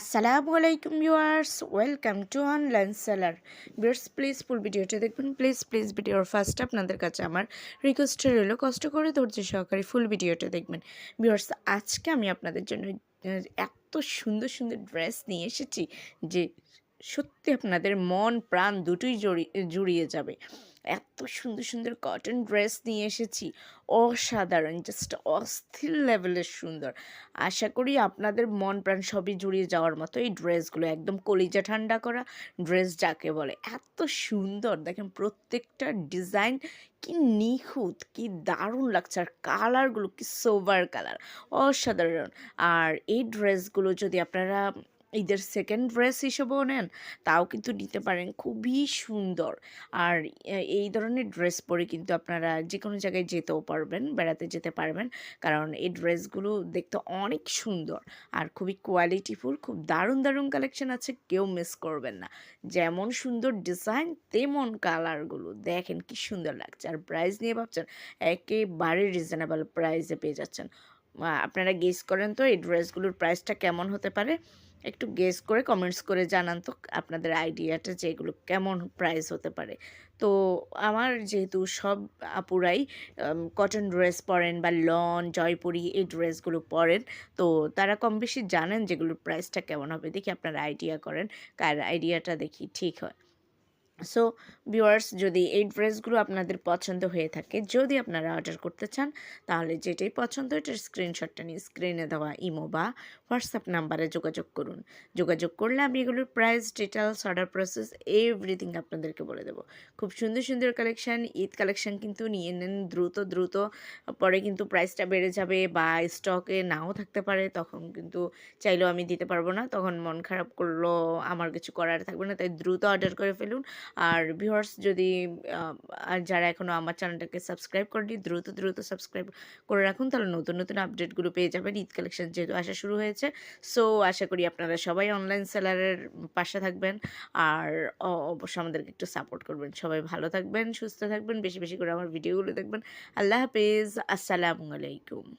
আসসালামু আলাইকুম viewers welcome to online seller viewers please full ভিডিওটা দেখবেন। প্লিজ প্লিজ ভিডিওর ফার্স্ট আপনাদের কাছে আমার রিকোয়েস্ট রইল কষ্ট করে ধৈর্য সহকারে ফুল ভিডিওটা দেখবেন। ভিউয়ার্স আজকে আমি আপনাদের জন্য এত সুন্দর সুন্দর ড্রেস নিয়ে এসেছি যে সত্যি আপনাদের মন প্রাণ দুটোই জড়িয়ে জুড়িয়ে যাবে। এত সুন্দর সুন্দর কটন ড্রেস নিয়ে এসেছি। অসাধারণ জাস্ট অস্থির লেভেলের সুন্দর। আশা করি আপনাদের মন প্রাণ সবই জুড়িয়ে যাওয়ার মতো এই ড্রেসগুলো একদম কলিজা ঠান্ডা করা ড্রেস যাকে বলে। এত সুন্দর, দেখেন প্রত্যেকটা ডিজাইন কি নিখুঁত, কি দারুণ লাগছে। আর কালারগুলো কি সোভার কালার অসাধারণ। আর এই ড্রেসগুলো যদি আপনারা ঈদের সেকেন্ড ড্রেস হিসেবেও নেন, তাও কিন্তু নিতে পারেন। খুবই সুন্দর। আর এই ধরনের ড্রেস পরে কিন্তু আপনারা যে কোনো জায়গায় যেতেও পারবেন, বেড়াতে যেতে পারবেন। কারণ এই ড্রেসগুলো দেখতে অনেক সুন্দর আর খুবই কোয়ালিটিফুল খুব দারুণ দারুণ কালেকশন আছে, কেউ মিস করবেন না। যেমন সুন্দর ডিজাইন তেমন কালারগুলো দেখেন কি সুন্দর লাগছে। আর প্রাইস নিয়ে ভাবছেন, একেবারে রিজনেবল প্রাইসে পেয়ে যাচ্ছেন। আপনারা গেস করেন তো, এই ড্রেসগুলোর প্রাইসটা কেমন হতে পারে? একটু গেস করে কমেন্টস করে জানান তো, আপনাদের আইডিয়াটা যে এগুলো কেমন প্রাইস হতে পারে। তো আমার যেহেতু সব আপুরাই কটন ড্রেস পরেন বা লন জয়পুরি এই ড্রেসগুলো পরেন, তো তারা কম বেশি জানেন যেগুলোর প্রাইসটা কেমন হবে। দেখি আপনারা আইডিয়া করেন, কার আইডিয়াটা দেখি ঠিক হয়। সো ভিউয়ার্স যদি এই ড্রেসগুলো আপনাদের পছন্দ হয়ে থাকে, যদি আপনারা অর্ডার করতে চান, তাহলে যেটাই পছন্দ এটার স্ক্রিনশটটা নিয়ে স্ক্রিনে দেওয়া ইমো বা হোয়াটসঅ্যাপ নাম্বারে যোগাযোগ করুন। যোগাযোগ করলে আমি এগুলোর price details order process everything আপনাদেরকে বলে দেবো। খুব সুন্দর সুন্দর কালেকশান ঈদ কালেকশান কিন্তু নিয়ে নেন। দ্রুত দ্রুত পরে কিন্তু প্রাইসটা বেড়ে যাবে বা স্টকে নাও থাকতে পারে, তখন কিন্তু চাইলেও আমি দিতে পারব না। তখন মন খারাপ করল আমার কিছু করার থাকবে না, তাই দ্রুত অর্ডার করে ফেলুন। আর ভিউয়ার্স যদি আর যারা এখনও আমার চ্যানেলটাকে সাবস্ক্রাইব করেনি দ্রুত দ্রুত সাবস্ক্রাইব করে রাখুন। তাহলে নতুন নতুন আপডেটগুলো পেয়ে যাবেন। ঈদ কালেকশন যেহেতু আসা শুরু হয়েছে। সো আশা করি আপনারা সবাই অনলাইন সেলারের পাশে থাকবেন। আর অ- অবশ্যই আমাদেরকে একটু সাপোর্ট করবেন। সবাই ভালো থাকবেন, সুস্থ থাকবেন, বেশি বেশি করে আমার ভিডিওগুলো দেখবেন। আল্লাহ হাফেজ। আসসালামু আলাইকুম।